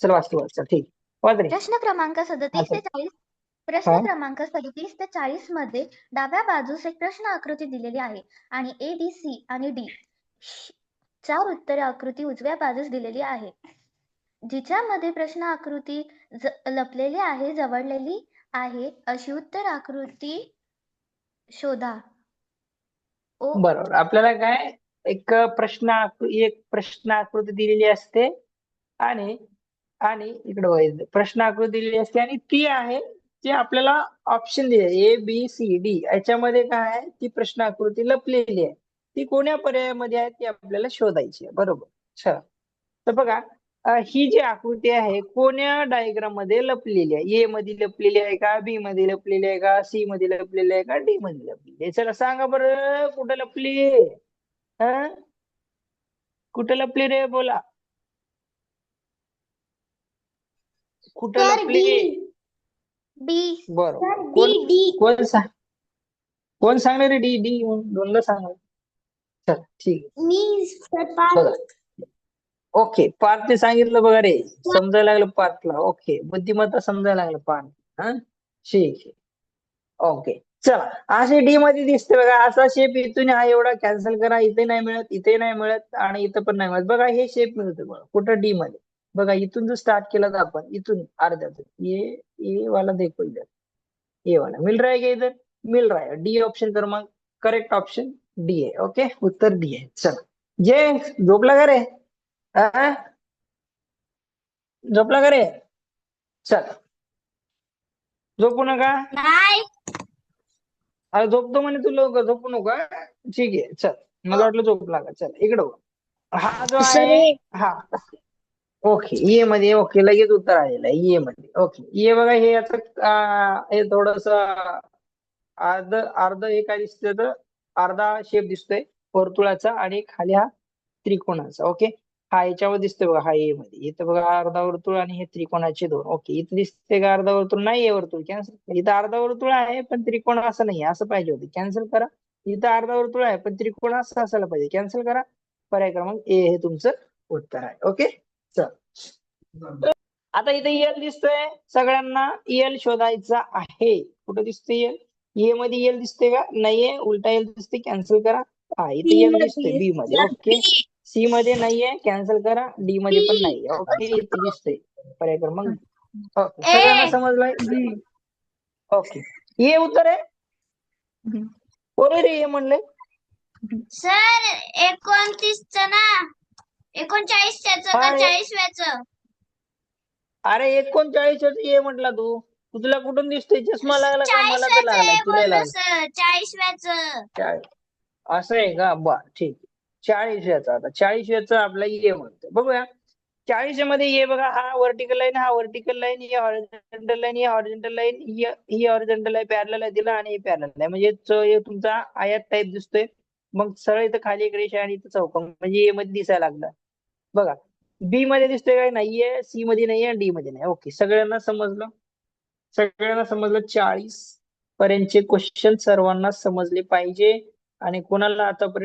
चल वाचतो वाच चल ठीक. वाच रे प्रश्न क्रमांक सदतीस. ते चाळीस. प्रश्न हा. क्रमांक सदतीस ते चाळीसमध्ये डाव्या बाजूस एक प्रश्न आकृती दिलेली आहे आणि ए बी सी आणि डी चार उत्तरे आकृती उजव्या बाजूस दिलेली आहे. जिच्यामध्ये प्रश्न आकृती ज- लपलेली आहे जवळलेली आहे अशी उत्तर आकृती शोधा. ओ. बरोबर. आपल्याला काय? एक प्रश्न आकृ- एक प्रश्न आकृती दिलेली असते आणि आणि इकडे बघायचं प्रश्न आकृती दिलेली असते आणि ती आहे जी आपल्याला ऑप्शन दिले ए बी सी डी याच्यामध्ये काय आहे? ती प्रश्न आकृती लपलेली आहे. ती कोण्या पर्यायामध्ये आहे? ती आपल्याला शोधायची आहे. बरोबर? चला. तर बघा ही जी आकृती आहे कोण्या डायग्राममध्ये लपलेली आहे? ए मध्ये लपलेली आहे का? बी मध्ये लपलेली आहे का? सी मध्ये लपलेली आहे का? डी मध्ये लपलेली आहे. चला सांगा बरं कुठं लपली? हा कुठं लपली रे? बोला. कुठं लपली बी. बरोबर कोण डी. कोण सांग कोण सांगणार रे डी? डी दोनदा सांगा. चल ठीक मी ओके पार्थने सांगितलं बघा रे. समजायला लागलं पार्थला. ओके बुद्धिमत्ता समजायला लागलं पार्थ. हा? ठीक ओके चला. असे डी मध्ये दिसते बघा. असा शेप इथून हा एवढा कॅन्सल करा. इथे नाही मिळत इथे नाही मिळत आणि इथं पण नाही मिळत. बघा हे शेप मिळतो बघा. कुठं डी मध्ये? बघा इथून जर स्टार्ट केला तर आपण इथून अर्ध्यातून ये ये वाला देखो इधर. ये वाला. मिल रहा है क्या इधर? मिल रहा है डी ऑप्शन क्रमांक करेक्ट ऑप्शन डी आहे. ओके उत्तर डी आहे. चला. जे झोपला का रे? हा? झोपला का रे? चल. झोपू नका. नाही. अरे झोपतो म्हणे तू लवकर. झोपू नका ठीक आहे. चल. मला वाटलं झोप लागा. चल. इकडं. हा जो आहे हा. ओके ये मध्ये ओके लगेच उत्तर आलेलं आहे ये मध्ये. ओके ये बघा हे याच हे थोडस अर्ध अर्ध हे काय दिसतं तर अर्धा शेप दिसतोय वर्तुळाचा आणि खाली हा त्रिकोणाचा ओके? हा याच्यावर दिसतोय बघा हा ए मध्ये. इथं बघा अर्धा वर्तुळ आणि हे त्रिकोणाचे दोन. ओके इथं दिसते का अर्धा वर्तुळ? नाही आहे वर्तुळ कॅन्सल इथं अर्धा वर्तुळ आहे पण त्रिकोण असं नाही असं पाहिजे होतं. कॅन्सल करा. इथं अर्धा वर्तुळ आहे पण त्रिकोण असं असायला पाहिजे. कॅन्सल करा. पर्याय क्रमांक ए हे तुमचं उत्तर आहे ओके? चल. आता इथे एल दिसतोय. सगळ्यांना एल शोधायचा आहे. कुठं दिसतोय एल ए मध्ये एल दिसते का? नाहीये. उलटा एल दिसते कॅन्सल करा. हा इथे एल दिसतोय बी मध्ये. ओके सी मध्ये नाहीये. कॅन्सल करा. डी मध्ये पण नाहीये. ओके इथे दिसतंय. पर्याय क्रमांक. ओके सगळ्यांना समजलंय? ओके ये उत्तर आहे? कोणी रे ये म्हणले? सर एकोणतीसच ना एकोणचाळीसच का रे. चाळीसव्याच? अरे एकोणचाळीस ये म्हटला तू. तू तुला कुठून दिसतोय? चष्मा लागला का? मला तर लागला. तुला लागला. सर. चाळीसव्याच. चाळीस असं आहे का? बर ठीक. आहे चाळीस याचा आता. चाळीस याचा आपला ये म्हणतो बघूया. चाळीसमध्ये ये बघा. हा व्हर्टिकल लाईन हा व्हर्टिकल लाईन ही हॉरिझॉन्टल लाईन ही हॉरिझॉन्टल लाईन ही ही हॉरिझॉन्टल आहे पॅरल आहे दिला आणि हे पॅरल आहे. म्हणजे च- हे तुमचा आयात टाईप दिसतोय. मग सरळ इथं खाली एक रेषा आणि इथं चौकोन. म्हणजे ए मध्ये दिसायला लागला. बघा बी मध्ये दिसतोय काय नाहीये सी मध्ये नाहीये डी मध्ये नाही. ओके सगळ्यांना समजलं? सगळ्यांना समजलं? चाळीस पर्यंतचे क्वेश्चन सर्वांना समजले पाहिजे आणि कोणाला आतापर्यंत